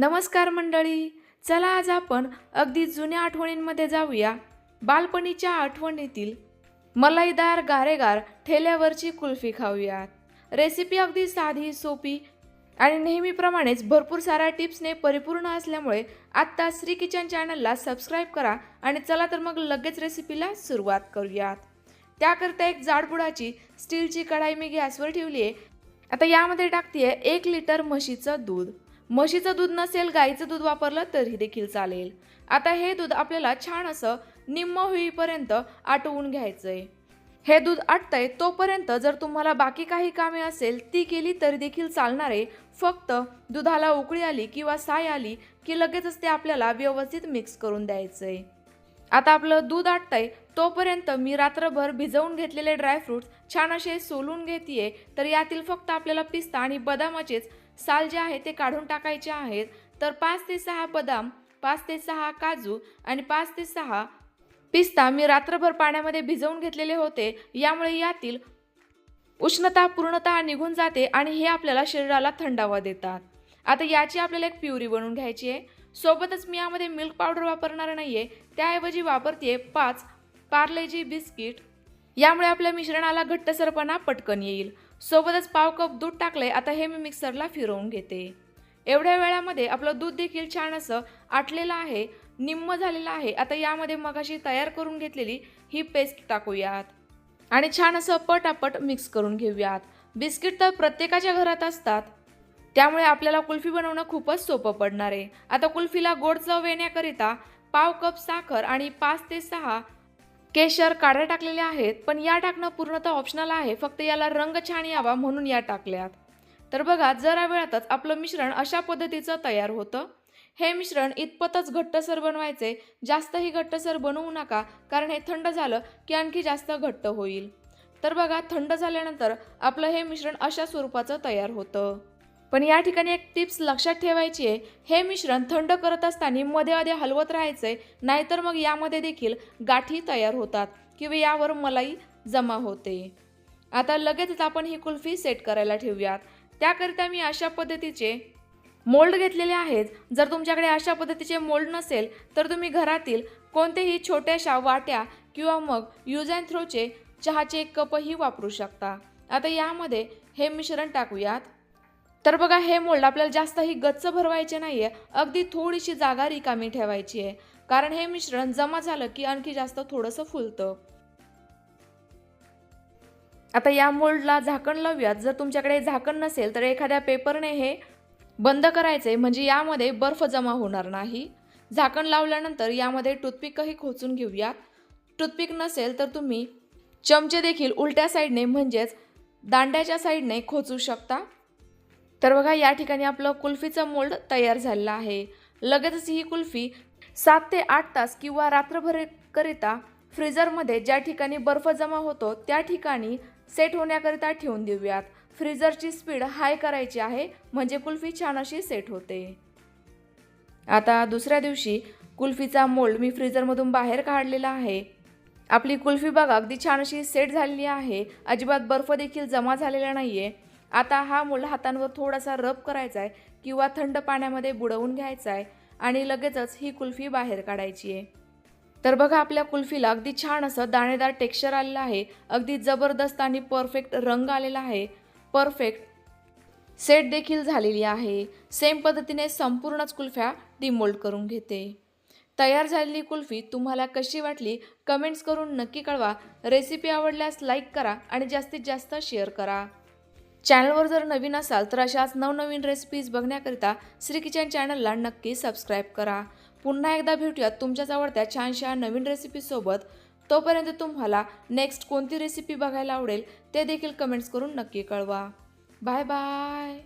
नमस्कार मंडळी चला आज आपण अगदी जुन्या आठवणींमध्ये जाऊया. बालपणीच्या आठवणीतील मलाईदार गारेगार ठेल्यावरची कुल्फी खाऊयात. रेसिपी अगदी साधी सोपी आणि नेहमीप्रमाणेच भरपूर साऱ्या टिप्सने परिपूर्ण असल्यामुळे आत्ता श्री किचन चॅनलला सबस्क्राईब करा आणि चला तर मग लगेच रेसिपीला सुरुवात करूयात. त्याकरता एक जाडबुडाची स्टीलची कढाई मी गॅसवर ठेवली आहे आता यामध्ये टाकते आहे एक लिटर म्हशीचं दूध. म्हशीचं दूध नसेल गाईचं दूध वापरलं तरी देखील चालेल. आता हे दूध आपल्याला छान असं निम्म होईपर्यंत आटवून घ्यायचंय. हे दूध आटतंय तोपर्यंत जर तुम्हाला बाकी काही कामे असेल ती केली तरी देखील चालणार आहे फक्त दुधाला उकळी आली किंवा साय आली की लगेचच ते आपल्याला व्यवस्थित मिक्स करून द्यायचंय. आता आपलं दूध आटतंय तोपर्यंत मी रात्रभर भिजवून घेतलेले ड्रायफ्रुट्स छान असे सोलून घेते तर यातील फक्त आपल्याला पिस्ता आणि बदामाचेच साल जे आहे ते काढून टाकायचे आहेत. तर पाच ते सहा बदाम पाच ते सहा काजू आणि पाच ते सहा पिस्ता मी रात्रभर पाण्यामध्ये भिजवून घेतलेले होते. यामुळे यातील उष्णता पूर्णतः निघून जाते आणि हे आपल्याला शरीराला थंडावा देतात. आता याची आपल्याला एक प्युरी बनवून घ्यायची आहे. सोबतच मी यामध्ये मिल्क पावडर वापरणार नाही आहे त्याऐवजी वापरते पाच पार्लेजी बिस्किट. यामुळे आपल्या मिश्रणाला घट्टसरपणा पटकन येईल. सोबतच पाव कप दूध टाकले आता हे मी मिक्सरला फिरवून घेते. एवढ्या वेळामध्ये आपलं दूध देखील छान असं आटलेलं आहे निम्म झालेलं आहे. आता यामध्ये मगाशी तयार करून घेतलेली ही पेस्ट टाकूयात. आणि छान असं पटापट मिक्स करून घेऊयात. बिस्किट तर प्रत्येकाच्या घरात असतात. त्यामुळे आपल्याला कुल्फी बनवणं खूपच सोपं पडणार आहे. आता कुल्फीला गोड चव येण्याकरिता पाव कप साखर आणि पाच ते सहा केशर काढ्या टाकलेल्या आहेत पण या टाकणं पूर्णतः ऑप्शनल आहे फक्त याला रंग छान यावा म्हणून या टाकल्यात. तर बघा जरा वेळातच आपलं मिश्रण अशा पद्धतीचं तयार होतं. हे मिश्रण इतपतच घट्टसर बनवायचे. जास्तही घट्टसर बनवू नका कारण हे थंड झालं की आणखी जास्त घट्ट होईल. तर बघा थंड झाल्यानंतर आपलं हे मिश्रण अशा स्वरूपाचं तयार होतं. पण या ठिकाणी एक टिप्स लक्षात ठेवायची आहे हे मिश्रण थंड करत असताना मध्ये मध्ये हलवत राहायचंय नाहीतर मग यामध्ये देखील गाठी तयार होतात किंवा यावर मलाई जमा होते. आता लगेचच आपण ही कुल्फी सेट करायला ठेवूयात. त्याकरिता मी अशा पद्धतीचे मोल्ड घेतलेले आहेत. जर तुमच्याकडे अशा पद्धतीचे मोल्ड नसेल तर तुम्ही घरातील कोणतेही छोट्याशा वाट्या किंवा मग यूज अँड थ्रोचे चहाचे कपही वापरू शकता. आता यामध्ये हे मिश्रण टाकूयात. तर बघा हे मोल्ड आपल्याला जास्तही गच्च भरवायचे नाही आहे अगदी थोडीशी जागा रिकामी ठेवायची आहे. कारण हे मिश्रण जमा झालं की आणखी जास्त थोडंसं फुलतं. आता या मोल्डला झाकण लावूयात. जर तुमच्याकडे झाकण नसेल तर एखाद्या पेपरने हे बंद करायचे म्हणजे यामध्ये बर्फ जमा होणार नाही. झाकण लावल्यानंतर यामध्ये टूथपिकही खोचून घेऊयात टूथपिक नसेल तर तुम्ही चमचे देखील उलट्या साईडने म्हणजेच दांड्याच्या साईडने खोचू शकता. तर बघा या ठिकाणी आपलं कुल्फीचं मोल्ड तयार झालेलं आहे. लगेचच ही कुल्फी सात ते आठ तास किंवा रात्रभरकरिता फ्रीजरमध्ये ज्या ठिकाणी बर्फ जमा होतो त्या ठिकाणी सेट होण्याकरिता ठेवून देऊयात. फ्रीजरची स्पीड हाय करायची आहे म्हणजे कुल्फी छान अशी सेट होते. आता दुसऱ्या दिवशी कुल्फीचा मोल्ड मी फ्रीजरमधून बाहेर काढलेला आहे. आपली कुल्फी बघा अगदी छान अशी सेट झालेली आहे. अजिबात बर्फ देखील जमा झालेला नाही आहे आता हा मूल हातांवर थोडासा रब करायचा आहे किंवा थंड पाण्यामध्ये बुडवून घ्यायचा आहे आणि लगेचच ही कुल्फी बाहेर काढायची आहे. तर बघा आपल्या कुल्फीला अगदी छान असं दाणेदार टेक्स्चर आलेलं आहे. अगदी जबरदस्त आणि परफेक्ट रंग आलेला आहे. परफेक्ट सेट देखील झालेली आहे. सेम पद्धतीने संपूर्णच कुल्फ्या डिमोल्ड करून घेते. तयार झालेली कुल्फी तुम्हाला कशी वाटली कमेंट्स करून नक्की कळवा. रेसिपी आवडल्यास लाईक करा आणि जास्तीत जास्त शेअर करा. चॅनलवर जर नवीन असाल तर अशाच नवनवीन रेसिपीज बघण्याकरिता श्री किचन चॅनलला नक्की सबस्क्राईब करा. पुन्हा एकदा भेटूयात तुमच्याच आवडत्या छानशा नवीन रेसिपीसोबत तोपर्यंत तुम्हाला नेक्स्ट कोणती रेसिपी बघायला आवडेल ते देखील कमेंट्स करून नक्की कळवा. Bye bye